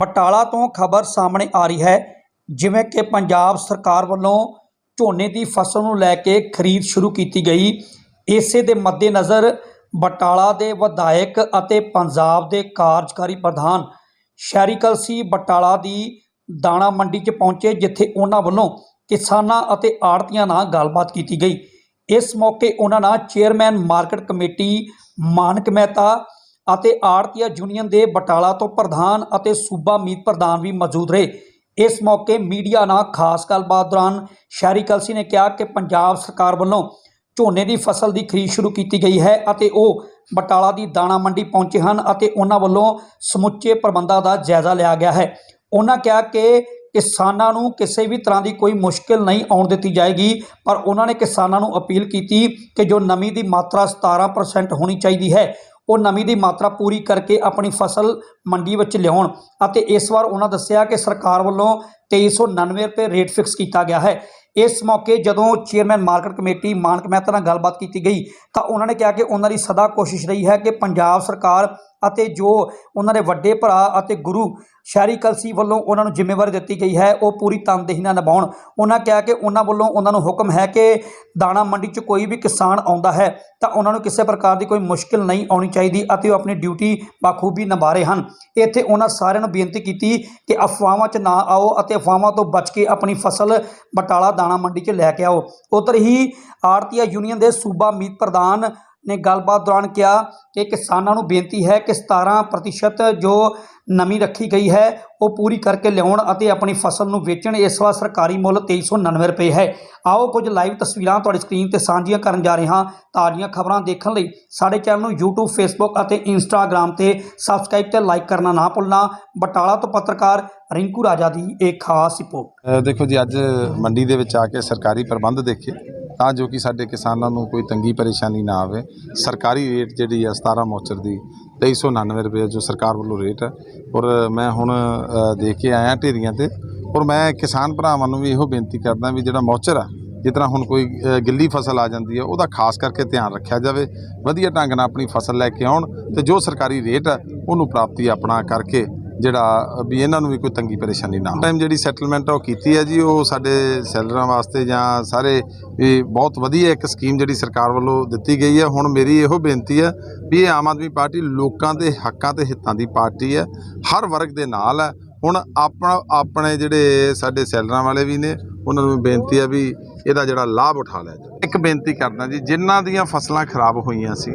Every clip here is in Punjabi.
ਬਟਾਲਾ ਤੋਂ ਖਬਰ ਸਾਹਮਣੇ ਆ ਰਹੀ ਹੈ, ਜਿਵੇਂ ਕਿ ਪੰਜਾਬ ਸਰਕਾਰ ਵੱਲੋਂ ਝੋਨੇ ਦੀ ਫਸਲ ਨੂੰ ਲੈ ਕੇ ਖਰੀਦ ਸ਼ੁਰੂ ਕੀਤੀ ਗਈ। ਇਸੇ ਦੇ ਮੱਦੇਨਜ਼ਰ ਬਟਾਲਾ ਦੇ ਵਿਧਾਇਕ ਅਤੇ ਪੰਜਾਬ ਦੇ ਕਾਰਜਕਾਰੀ ਪ੍ਰਧਾਨ ਸ਼ਹਿਰੀ ਕਲਸੀ ਬਟਾਲਾ ਦੀ ਦਾਣਾ ਮੰਡੀ 'ਚ ਪਹੁੰਚੇ, ਜਿੱਥੇ ਉਹਨਾਂ ਵੱਲੋਂ ਕਿਸਾਨਾਂ ਅਤੇ ਆੜਤੀਆਂ ਨਾਲ ਗੱਲਬਾਤ ਕੀਤੀ ਗਈ। ਇਸ ਮੌਕੇ ਉਹਨਾਂ ਨਾਲ chairman market committee, Manak Mehta ਅਤੇ ਆੜਤੀਆ ਯੂਨੀਅਨ ਦੇ ਬਟਾਲਾ ਤੋਂ ਪ੍ਰਧਾਨ ਅਤੇ ਸੂਬਾ ਮੀਤ ਪ੍ਰਧਾਨ ਵੀ ਮੌਜੂਦ ਰਹੇ। ਇਸ ਮੌਕੇ ਮੀਡੀਆ ਨਾਲ ਖਾਸ ਗੱਲਬਾਤ ਦੌਰਾਨ ਸ਼ਹਿਰੀ ਕਲਸੀ ਨੇ ਕਿਹਾ ਕਿ ਪੰਜਾਬ ਸਰਕਾਰ ਵੱਲੋਂ ਝੋਨੇ ਦੀ ਫਸਲ ਦੀ ਖਰੀਦ ਸ਼ੁਰੂ ਕੀਤੀ ਗਈ ਹੈ ਅਤੇ ਉਹ ਬਟਾਲਾ ਦੀ ਦਾਣਾ ਮੰਡੀ ਪਹੁੰਚੇ ਹਨ ਅਤੇ ਉਹਨਾਂ ਵੱਲੋਂ ਸਮੁੱਚੇ ਪ੍ਰਬੰਧਾਂ ਦਾ ਜਾਇਜ਼ਾ ਲਿਆ ਗਿਆ ਹੈ। ਉਹਨਾਂ ਕਿਹਾ ਕਿ ਕਿਸਾਨਾਂ ਨੂੰ ਕਿਸੇ ਵੀ ਤਰ੍ਹਾਂ ਦੀ ਕੋਈ ਮੁਸ਼ਕਿਲ ਨਹੀਂ ਆਉਣ ਦਿੱਤੀ ਜਾਏਗੀ, ਪਰ ਉਹਨਾਂ ਨੇ ਕਿਸਾਨਾਂ ਨੂੰ ਅਪੀਲ ਕੀਤੀ ਕਿ ਜੋ ਨਮੀ ਦੀ ਮਾਤਰਾ 17% ਹੋਣੀ ਚਾਹੀਦੀ ਹੈ ਉਹ ਨਮੀ ਦੀ ਮਾਤਰਾ ਪੂਰੀ ਕਰਕੇ ਆਪਣੀ ਫਸਲ ਮੰਡੀ ਵਿੱਚ ਲਿਆਉਣ ਅਤੇ ਇਸ ਵਾਰ ਉਹਨਾਂ ਦੱਸਿਆ ਕਿ ਸਰਕਾਰ ਵੱਲੋਂ 2399 ਰੁਪਏ ਰੇਟ ਫਿਕਸ ਕੀਤਾ ਗਿਆ ਹੈ। ਇਸ ਮੌਕੇ ਜਦੋਂ chairman market committee, Manak Mehta ਨਾਲ ਗੱਲਬਾਤ ਕੀਤੀ ਗਈ, ਤਾਂ ਉਹਨਾਂ ਨੇ ਕਿਹਾ ਕਿ ਉਹਨਾਂ ਦੀ ਸਦਾ ਕੋਸ਼ਿਸ਼ ਰਹੀ ਹੈ ਕਿ ਪੰਜਾਬ ਸਰਕਾਰ ਅਤੇ ਜੋ ਉਹਨਾਂ ਦੇ ਵੱਡੇ ਭਰਾ ਅਤੇ ਗੁਰੂ ਸ਼ਹਿਰੀ ਕਲਸੀ ਵੱਲੋਂ ਉਹਨਾਂ ਨੂੰ ਜ਼ਿੰਮੇਵਾਰੀ ਦਿੱਤੀ ਗਈ ਹੈ, ਉਹ ਪੂਰੀ ਤਨਦੇਹੀ ਨਾਲ ਨਿਭਾਉਣ। ਉਹਨਾਂ ਕਿਹਾ ਕਿ ਉਹਨਾਂ ਵੱਲੋਂ ਉਹਨਾਂ ਨੂੰ ਹੁਕਮ ਹੈ ਕਿ ਦਾਣਾ ਮੰਡੀ 'ਚ ਕੋਈ ਵੀ ਕਿਸਾਨ ਆਉਂਦਾ ਹੈ, ਤਾਂ ਉਹਨਾਂ ਨੂੰ ਕਿਸੇ ਪ੍ਰਕਾਰ ਦੀ ਕੋਈ ਮੁਸ਼ਕਿਲ ਨਹੀਂ ਆਉਣੀ ਚਾਹੀਦੀ ਅਤੇ ਉਹ ਆਪਣੀ ਡਿਊਟੀ ਬਾਖੂਬੀ ਨਿਭਾ ਰਹੇ ਹਨ। ਇੱਥੇ ਉਹਨਾਂ ਸਾਰਿਆਂ ਨੂੰ ਬੇਨਤੀ ਕੀਤੀ ਕਿ ਅਫਵਾਹਾਂ 'ਚ ਨਾ ਆਓ ਅਤੇ ਅਫਵਾਹਾਂ ਤੋਂ ਬਚ ਕੇ ਆਪਣੀ ਫਸਲ ਬਟਾਲਾ ਦਾਣਾ ਮੰਡੀ 'ਚ ਲੈ ਕੇ ਆਓ। ਉਧਰ ਹੀ ਆੜਤੀਆ ਯੂਨੀਅਨ ਦੇ ਸੂਬਾ ਮੀਤ ਪ੍ਰਧਾਨ ਨੇ ਗੱਲਬਾਤ ਦੌਰਾਨ ਕਿਹਾ ਕਿ ਕਿਸਾਨਾਂ ਨੂੰ ਬੇਨਤੀ ਹੈ ਕਿ 17% ਜੋ ਨਮੀ ਰੱਖੀ ਗਈ ਹੈ, ਉਹ ਪੂਰੀ ਕਰਕੇ ਲਿਆਉਣ ਅਤੇ ਆਪਣੀ ਫਸਲ ਨੂੰ ਵੇਚਣ। ਇਸ ਵਾਰ ਸਰਕਾਰੀ ਮੁੱਲ 2399 ਰੁਪਏ ਹੈ। ਆਓ ਕੁਝ ਲਾਈਵ ਤਸਵੀਰਾਂ ਤੁਹਾਡੀ ਸਕਰੀਨ ਤੇ ਸਾਂਝੀਆਂ ਕਰਨ ਜਾ ਰਹੇ ਹਾਂ। ਤਾਜ਼ੀਆਂ ਖਬਰਾਂ ਦੇਖਣ ਲਈ ਸਾਡੇ ਚੈਨਲ ਨੂੰ YouTube, Facebook ਅਤੇ Instagram ਤੇ ਸਬਸਕ੍ਰਾਈਬ ਤੇ ਲਾਈਕ ਕਰਨਾ ਨਾ ਭੁੱਲਣਾ। ਬਟਾਲਾ ਤੋਂ ਪੱਤਰਕਾਰ ਰਿੰਕੂ ਰਾਜਾ ਦੀ ਇੱਕ ਖਾਸ ਰਿਪੋਰਟ ਦੇਖੋ ਜੀ, ਅੱਜ ਮੰਡੀ ਦੇ ਵਿੱਚ ਆ ਕੇ ਸਰਕਾਰੀ ਪ੍ਰਬੰਧ ਦੇਖੇ। ਤਾਂ ਜੋ ਕਿ ਸਾਡੇ ਕਿਸਾਨਾਂ ਨੂੰ ਕੋਈ ਤੰਗੀ ਪਰੇਸ਼ਾਨੀ ਨਾ ਆਵੇ। ਸਰਕਾਰੀ ਰੇਟ ਜਿਹੜੀ ਆ 17 ਮੋਚਰ ਦੀ 2399 ਰੁਪਏ ਜੋ ਸਰਕਾਰ ਵੱਲੋਂ ਰੇਟ ਹੈ ਔਰ ਮੈਂ ਹੁਣ ਅ, ਦੇਖ ਕੇ ਆਇਆ ਢੇਰੀਆਂ ਤੇ। ਔਰ ਮੈਂ ਕਿਸਾਨ ਭਰਾਵਾਂ ਨੂੰ ਵੀ ਇਹੋ ਬੇਨਤੀ ਕਰਦਾ ਵੀ ਜਿਹੜਾ ਮੋਚਰ ਆ ਜਿਸ ਤਰ੍ਹਾਂ ਹੁਣ ਕੋਈ ਗਿੱਲੀ ਫਸਲ ਆ ਜਾਂਦੀ ਹੈ ਉਹਦਾ ਖਾਸ ਕਰਕੇ ਧਿਆਨ ਰੱਖਿਆ ਜਾਵੇ। ਵਧੀਆ ਢੰਗ ਨਾਲ ਆਪਣੀ ਫਸਲ ਲੈ ਕੇ ਆਉਣ ਤੇ ਜੋ ਸਰਕਾਰੀ ਰੇਟ ਆ ਉਹਨੂੰ ਪ੍ਰਾਪਤੀ ਆਪਣਾ ਕਰਕੇ ਜਿਹੜਾ ਵੀ ਇਹਨਾਂ ਨੂੰ ਵੀ ਕੋਈ ਤੰਗੀ ਪਰੇਸ਼ਾਨੀ ਨਾ ਟਾਈਮ ਜਿਹੜੀ ਸੈਟਲਮੈਂਟ ਆ ਉਹ ਕੀਤੀ ਹੈ ਜੀ, ਉਹ ਸਾਡੇ ਸੈਲਰਾਂ ਵਾਸਤੇ ਜਾਂ ਸਾਰੇ ਵੀ ਬਹੁਤ ਵਧੀਆ ਇੱਕ ਸਕੀਮ ਜਿਹੜੀ ਸਰਕਾਰ ਵੱਲੋਂ ਦਿੱਤੀ ਗਈ ਹੈ ਹੁਣ ਮੇਰੀ ਇਹੋ ਬੇਨਤੀ ਹੈ ਵੀ ਇਹ ਆਮ ਆਦਮੀ ਪਾਰਟੀ ਲੋਕਾਂ ਦੇ ਹੱਕਾਂ ਤੇ ਹਿੱਤਾਂ ਦੀ ਪਾਰਟੀ ਹੈ ਹਰ ਵਰਗ ਦੇ ਨਾਲ ਹੈ ਹੁਣ ਆਪਣਾ, ਆਪਣੇ ਜਿਹੜੇ ਸਾਡੇ ਸੈਲਰਾਂ ਵਾਲੇ ਵੀ ਨੇ, ਉਹਨਾਂ ਨੂੰ ਬੇਨਤੀ ਹੈ ਵੀ ਇਹਦਾ ਜਿਹੜਾ ਲਾਭ ਉਠਾ ਲਿਆ ਜਾਵੇ। ਇੱਕ ਬੇਨਤੀ ਕਰਦਾ ਜੀ, ਜਿਨ੍ਹਾਂ ਦੀਆਂ ਫਸਲਾਂ ਖਰਾਬ ਹੋਈਆਂ ਸੀ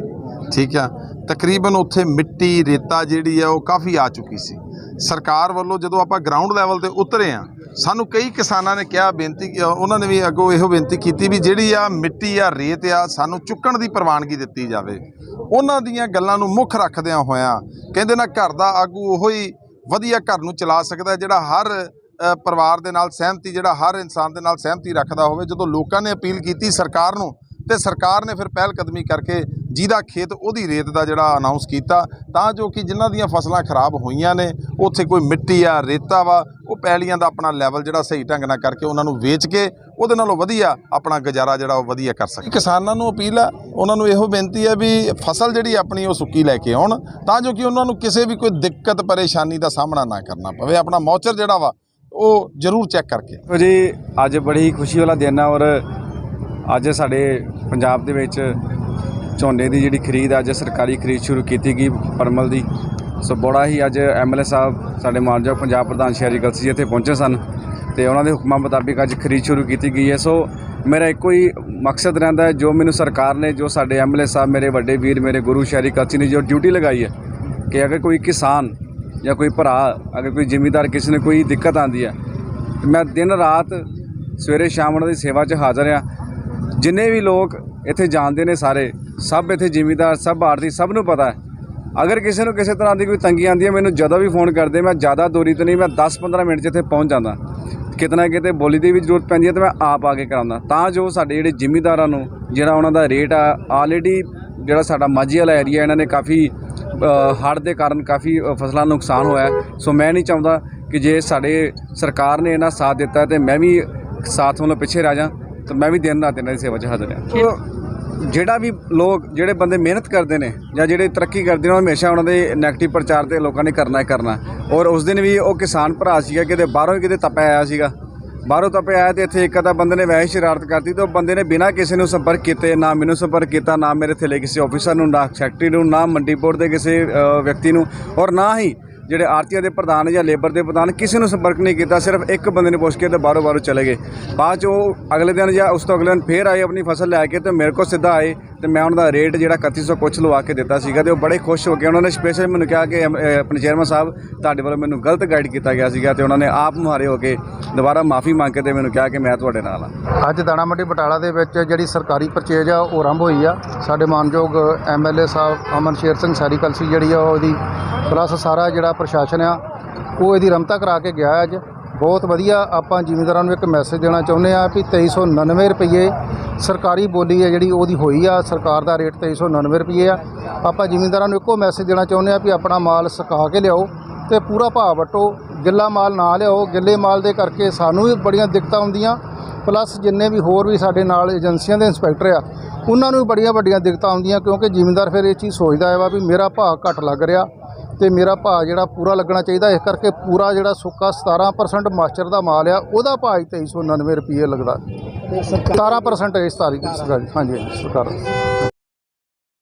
ਠੀਕ ਆ? ਤਕਰੀਬਨ ਉੱਥੇ ਮਿੱਟੀ, ਰੇਤਾ ਜਿਹੜੀ ਆ, ਉਹ ਕਾਫੀ ਆ ਚੁੱਕੀ ਸੀ। ਸਰਕਾਰ ਵੱਲੋਂ ਜਦੋਂ ਆਪਾਂ ਗਰਾਊਂਡ ਲੈਵਲ ਤੇ ਉਤਰੇ ਆ, ਸਾਨੂੰ ਕਈ ਕਿਸਾਨਾਂ ਨੇ ਕਿਹਾ, ਬੇਨਤੀ ਉਹਨਾਂ ਨੇ ਵੀ ਅੱਗੋਂ ਇਹੋ ਬੇਨਤੀ ਕੀਤੀ ਵੀ ਜਿਹੜੀ ਆ ਮਿੱਟੀ ਆ, ਰੇਤ ਆ, ਸਾਨੂੰ ਚੁੱਕਣ ਦੀ ਪ੍ਰਵਾਨਗੀ ਦਿੱਤੀ ਜਾਵੇ। ਉਹਨਾਂ ਦੀਆਂ ਗੱਲਾਂ ਨੂੰ ਮੁੱਖ ਰੱਖਦਿਆਂ ਹੋਇਆਂ ਕਹਿੰਦੇ ਨਾ ਘਰ ਦਾ ਆਗੂ ਉਹੋ ਹੀ ਵਧੀਆ ਘਰ ਨੂੰ ਚਲਾ ਸਕਦਾ, ਜਿਹੜਾ ਹਰ ਪਰਿਵਾਰ ਦੇ ਨਾਲ ਸਹਿਮਤੀ, ਜਿਹੜਾ ਹਰ ਇਨਸਾਨ ਦੇ ਨਾਲ ਸਹਿਮਤੀ ਰੱਖਦਾ ਹੋਵੇ। ਜਦੋਂ ਲੋਕਾਂ ਨੇ ਅਪੀਲ ਕੀਤੀ ਸਰਕਾਰ ਨੂੰ, ਤੇ ਸਰਕਾਰ ਨੇ ਫਿਰ ਪਹਿਲ ਕਦਮੀ ਕਰਕੇ ਜਿਹਦਾ ਖੇਤ ਉਹਦੀ ਰੇਤ ਦਾ ਜਿਹੜਾ ਅਨਾਉਂਸ ਕੀਤਾ, ਤਾਂ ਜੋ ਕਿ ਜਿਨ੍ਹਾਂ ਦੀਆਂ ਫਸਲਾਂ ਖਰਾਬ ਹੋਈਆਂ ਨੇ, ਉੱਥੇ ਕੋਈ ਮਿੱਟੀ ਆ, ਰੇਤਾ ਵਾ, ਉਹ ਪੈਲੀਆਂ ਦਾ ਆਪਣਾ ਲੈਵਲ ਜਿਹੜਾ ਸਹੀ ਢੰਗ ਨਾਲ ਕਰਕੇ ਉਹਨਾਂ ਨੂੰ ਵੇਚ ਕੇ ਉਹਦੇ ਨਾਲੋਂ ਵਧੀਆ ਆਪਣਾ ਗੁਜ਼ਾਰਾ ਜਿਹੜਾ ਉਹ ਵਧੀਆ ਕਰ ਸਕੇ ਕਿਸਾਨਾਂ ਨੂੰ ਅਪੀਲ ਆ, ਉਹਨਾਂ ਨੂੰ ਇਹੋ ਬੇਨਤੀ ਹੈ ਵੀ ਫਸਲ ਜਿਹੜੀ ਆਪਣੀ ਉਹ ਸੁੱਕੀ ਲੈ ਕੇ ਆਉਣ, ਤਾਂ ਜੋ ਕਿ ਉਹਨਾਂ ਨੂੰ ਕਿਸੇ ਵੀ ਕੋਈ ਦਿੱਕਤ, ਪਰੇਸ਼ਾਨੀ ਦਾ ਸਾਹਮਣਾ ਨਾ ਕਰਨਾ ਪਵੇ। ਆਪਣਾ ਮੌਚਰ ਜਿਹੜਾ ਵਾ, ਉਹ ਜ਼ਰੂਰ ਚੈੱਕ ਕਰਕੇ ਜੀ, ਅੱਜ ਬੜੀ ਖੁਸ਼ੀ ਵਾਲਾ ਦਿਨ ਆ ਔਰ ਅੱਜ ਸਾਡੇ ਪੰਜਾਬ ਦੇ ਵਿੱਚ ਝੋਨੇ ਦੀ ਜਿਹੜੀ ਖਰੀਦ ਅੱਜ ਸਰਕਾਰੀ ਖਰੀਦ ਸ਼ੁਰੂ ਕੀਤੀ ਗਈ ਪਰਮਲ ਦੀ। ਸੋ ਬੜਾ ਹੀ ਅੱਜ ਐਮਐਲਏ ਸਾਹਿਬ, ਸਾਡੇ ਮਾਨਯੋਗ ਪੰਜਾਬ ਪ੍ਰਧਾਨ ਸ਼ਹਿਰੀ ਕਲਸੀ ਇੱਥੇ ਪਹੁੰਚੇ ਸਨ ਤੇ ਉਹਨਾਂ ਦੇ ਹੁਕਮਾਂ ਮੁਤਾਬਿਕ ਅੱਜ ਖਰੀਦ ਸ਼ੁਰੂ ਕੀਤੀ ਗਈ ਹੈ। ਸੋ ਮੇਰਾ ਇੱਕੋ ਹੀ ਮਕਸਦ ਰਹਿੰਦਾ ਹੈ, ਜੋ ਮੈਨੂੰ ਸਰਕਾਰ ਨੇ, ਜੋ ਸਾਡੇ ਐਮਐਲਏ ਸਾਹਿਬ, ਮੇਰੇ ਵੱਡੇ ਵੀਰ, ਮੇਰੇ ਗੁਰੂ ਸ਼ਹਿਰੀ ਕਲਸੀ ਨੇ ਜੋ ਡਿਊਟੀ ਲਗਾਈ ਹੈ ਕਿ ਅਗਰ ਕੋਈ ਕਿਸਾਨ ਜਾਂ ਕੋਈ ਭਰਾ, ਅਗਰ ਕੋਈ ਜ਼ਿਮੀਦਾਰ ਕਿਸੇ ਨੇ ਕੋਈ ਦਿੱਕਤ ਆਂਦੀ ਹੈ ਤੇ ਮੈਂ ਦਿਨ ਰਾਤ ਸਵੇਰੇ ਸ਼ਾਮ ਉਹਨਾਂ ਦੀ ਸੇਵਾ 'ਚ ਹਾਜ਼ਰ ਆ ਜਿੰਨੇ ਵੀ ਲੋਕ ਇੱਥੇ ਜਾਣਦੇ ਨੇ ਸਾਰੇ। ਸਭ ਇੱਥੇ ਜ਼ਿਮੀਦਾਰ, ਸਭ ਆੜਤੀ ਸਭ ਨੂੰ ਪਤਾ ਹੈ। ਅਗਰ ਕਿਸੇ ਨੂੰ ਕਿਸੇ ਤਰ੍ਹਾਂ ਦੀ ਕੋਈ ਤੰਗੀ ਆਂਦੀ ਹੈ, ਮੈਨੂੰ ਜਦੋਂ ਵੀ ਫੋਨ ਕਰਦੇ, ਮੈਂ ਜ਼ਿਆਦਾ ਦੂਰੀ ਤੋਂ ਨਹੀਂ, ਮੈਂ 10-15 ਮਿੰਟ 'ਚ ਇੱਥੇ ਪਹੁੰਚ ਜਾਂਦਾ। ਕਿਤਨਾ ਕਿਤੇ ਬੋਲੀ ਦੀ ਵੀ ਜ਼ਰੂਰਤ ਪੈਂਦੀ ਹੈ, ਤੇ ਮੈਂ ਆਪ ਆ ਕੇ ਕਰਾਉਂਦਾ। ਤਾਂ ਜੋ ਸਾਡੇ ਜਿਹੜੇ ਜ਼ਿਮੀਦਾਰਾਂ ਨੂੰ, ਜਿਹੜਾ ਉਹਨਾਂ ਦਾ ਰੇਟ ਆ ਆਲਰੇਡੀ ਜਿਹੜਾ ਸਾਡਾ ਮਾਝੀ ਵਾਲਾ ਏਰੀਆ ਇਹਨਾਂ ਨੇ ਕਾਫੀ ਹੜ੍ਹ ਦੇ ਕਾਰਨ ਕਾਫੀ ਫਸਲਾਂ ਨੂੰ ਨੁਕਸਾਨ ਹੋਇਆ ਸੋ ਮੈਂ ਨਹੀਂ ਚਾਹੁੰਦਾ ਕਿ ਜੇ ਸਾਡੇ ਸਰਕਾਰ ਨੇ ਇਹਨਾਂ ਸਾਥ ਦਿੱਤਾ ਤੇ ਮੈਂ ਵੀ ਸਾਥ ਵੱਲੋਂ ਪਿੱਛੇ ਰਹਿ ਜਾ ਤਾਂ ਮੈਂ ਵੀ ਦਿਨ ਰਾਤ ਇਹਨਾਂ ਦੀ ਸੇਵਾ 'ਚ ਹਾਜ਼ਰ ਹਾਂ। ਜਿਹੜਾ ਵੀ ਲੋਕ ਜਿਹੜੇ ਬੰਦੇ ਮਿਹਨਤ ਕਰਦੇ ਨੇ ਜਾਂ ਜਿਹੜੇ ਤਰੱਕੀ ਕਰਦੇ ਨੇ ਉਹ ਹਮੇਸ਼ਾ ਉਹਨਾਂ ਦੇ 네ਗੇਟਿਵ ਪ੍ਰਚਾਰ ਤੇ ਲੋਕਾਂ ਨੇ ਕਰਨਾ ਹੀ ਕਰਨਾ। ਔਰ ਉਸ ਦਿਨ ਵੀ ਉਹ ਕਿਸਾਨ ਭਰਾ ਸੀਗਾ ਕਿਤੇ ਬਾਹਰੋਂ ਕਿਤੇ ਤਪਿਆ ਆਇਆ ਸੀਗਾ। ਬਾਹਰੋਂ ਤਪਿਆ ਆਇਆ ਤੇ ਇੱਥੇ ਇੱਕ ਅੱਧਾ ਬੰਦੇ ਨੇ ਵੈਸੇ ਸ਼ਰਾਰਤ ਕਰਤੀ ਤੇ ਉਹ ਬੰਦੇ ਨੇ ਬਿਨਾਂ ਕਿਸੇ ਨੂੰ ਸੰਪਰਕ ਕੀਤੇ ਨਾ ਮੈਨੂੰ ਸੰਪਰਕ ਕੀਤਾ ਨਾ ਮੇਰੇ ਥੱਲੇ ਕਿਸੇ ਆਫੀਸਰ ਨੂੰ ਨਾ ਸੈਕਟਰੀ ਨੂੰ ਨਾ ਮੰਡੀ ਬੋਰਡ ਦੇ ਕਿਸੇ ਵਿਅਕਤੀ ਨੂੰ ਔਰ ਨਾ ਹੀ ਜਿਹੜੇ ਆਰਤੀਆਂ ਦੇ ਪ੍ਰਧਾਨ ਜਾਂ ਲੇਬਰ ਦੇ ਪ੍ਰਧਾਨ ਕਿਸੇ ਨੂੰ ਸੰਪਰਕ ਨਹੀਂ ਕੀਤਾ, ਸਿਰਫ ਇੱਕ ਬੰਦੇ ਨੇ ਪੁੱਛ ਕੇ ਤੇ ਬਾਹਰੋਂ ਬਾਹਰੋਂ ਚਲੇ ਗਏ। ਬਾਅਦ 'ਚ ਉਹ ਅਗਲੇ ਦਿਨ ਜਾਂ ਉਸ ਤੋਂ ਅਗਲੇ ਦਿਨ ਫੇਰ ਆਏ ਆਪਣੀ ਫਸਲ ਲੈ ਕੇ ਤੇ ਮੇਰੇ ਕੋਲ ਸਿੱਧਾ ਆਏ। ਤੇ ਮੈਂ ਉਹਨਾਂ ਦਾ ਰੇਟ ਜਿਹੜਾ 3100 ਕੁਛ ਲਵਾ ਕੇ ਦਿੱਤਾ ਸੀਗਾ ਤੇ ਉਹ ਬੜੇ ਖੁਸ਼ ਹੋ ਕੇ ਉਹਨਾਂ ਨੇ ਸਪੈਸ਼ਲ ਮੈਨੂੰ ਕਿਹਾ ਕਿ ਅਮ, ਅ, ਆਪਣੇ ਚੇਅਰਮੈਨ ਸਾਹਿਬ ਤੁਹਾਡੇ ਵੱਲੋਂ ਮੈਨੂੰ ਗਲਤ ਗਾਈਡ ਕੀਤਾ ਗਿਆ ਸੀਗਾ ਤੇ ਉਹਨਾਂ ਨੇ ਆਪ ਮੁਹਾਰੇ ਹੋ ਕੇ ਦੁਬਾਰਾ ਮਾਫੀ ਮੰਗ ਕੇ ਤੇ ਮੈਨੂੰ ਕਿਹਾ ਕਿ ਮੈਂ ਤੁਹਾਡੇ ਨਾਲ ਹਾਂ। ਅੱਜ ਦਾਣਾ ਮੰਡੀ ਬਟਾਲਾ ਦੇ ਵਿੱਚ ਜਿਹੜੀ ਸਰਕਾਰੀ ਪਰਚੇਜ ਆ ਉਹ ਆਰੰਭ ਹੋਈ ਆ। ਸਾਡੇ ਮਾਨਯੋਗ ਐਮਐਲਏ ਸਾਹਿਬ ਅਮਨ ਸ਼ੇਰ ਸਿੰਘ ਸਾਰੀ ਕਲਸੀ ਜਿਹੜੀ ਆ ਉਹਦੀ ਪਲੱਸ ਸਾਰਾ ਜਿਹੜਾ ਪ੍ਰਸ਼ਾਸਨ ਆ ਉਹ ਇਹਦੀ ਰਮਤਾ ਕਰਾ ਕੇ ਗਿਆ ਅੱਜ। ਬਹੁਤ ਵਧੀਆ ਆਪਾਂ ਜ਼ਿਮੀਂਦਾਰਾਂ ਨੂੰ ਇੱਕ ਮੈਸੇਜ ਦੇਣਾ ਚਾਹੁੰਦੇ ਆ ਵੀ 2399 ਰੁਪਏ ਸਰਕਾਰੀ ਬੋਲੀ ਹੈ ਜਿਹੜੀ ਉਹਦੀ ਹੋਈ ਆ, ਸਰਕਾਰ ਦਾ ਰੇਟ 2399 ਰੁਪਏ ਆ। ਆਪਾਂ ਜ਼ਿਮੀਂਦਾਰਾਂ ਨੂੰ ਇੱਕੋ ਮੈਸੇਜ ਦੇਣਾ ਚਾਹੁੰਦੇ ਆ ਵੀ ਆਪਣਾ ਮਾਲ ਸੁਕਾ ਕੇ ਲਿਆਓ ਤੇ ਪੂਰਾ ਭਾਅ ਵਟੋ ਗਿੱਲਾ ਮਾਲ ਨਾ ਲਿਆਓ। ਗਿੱਲੇ ਮਾਲ ਦੇ ਕਰਕੇ ਸਾਨੂੰ ਵੀ ਬੜੀਆਂ ਦਿੱਕਤਾਂ ਆਉਂਦੀਆਂ ਪਲੱਸ ਜਿੰਨੇ ਵੀ ਹੋਰ ਵੀ ਸਾਡੇ ਨਾਲ ਏਜੰਸੀਆਂ ਦੇ ਇੰਸਪੈਕਟਰ ਆ, ਉਹਨਾਂ ਨੂੰ ਵੀ ਬੜੀਆਂ ਵੱਡੀਆਂ ਦਿੱਕਤਾਂ ਆਉਂਦੀਆਂ ਕਿਉਂਕਿ ਜ਼ਿਮੀਂਦਾਰ ਫਿਰ ਇਹ ਚੀਜ਼ ਸੋਚਦਾ ਹੈ ਵਾ ਵੀ ਮੇਰਾ ਭਾਅ ਘੱਟ ਲੱਗ ਰਿਹਾ। ਤੇ ਮੇਰਾ ਭਾਅ ਜਿਹੜਾ ਪੂਰਾ ਲੱਗਣਾ ਚਾਹੀਦਾ ਇਸ ਕਰਕੇ ਪੂਰਾ ਜਿਹੜਾ ਸੁੱਕਾ 17% ਮਾਸਟਰ ਦਾ ਮਾਲ ਆ ਉਹਦਾ ਭਾਅ ਹੀ 2399 ਰੁਪਏ ਲੱਗਦਾ। 17% ਇਸ ਤਾਰੀਖ ਹਾਂਜੀ ਹਾਂਜੀ ਸਰਕਾਰ।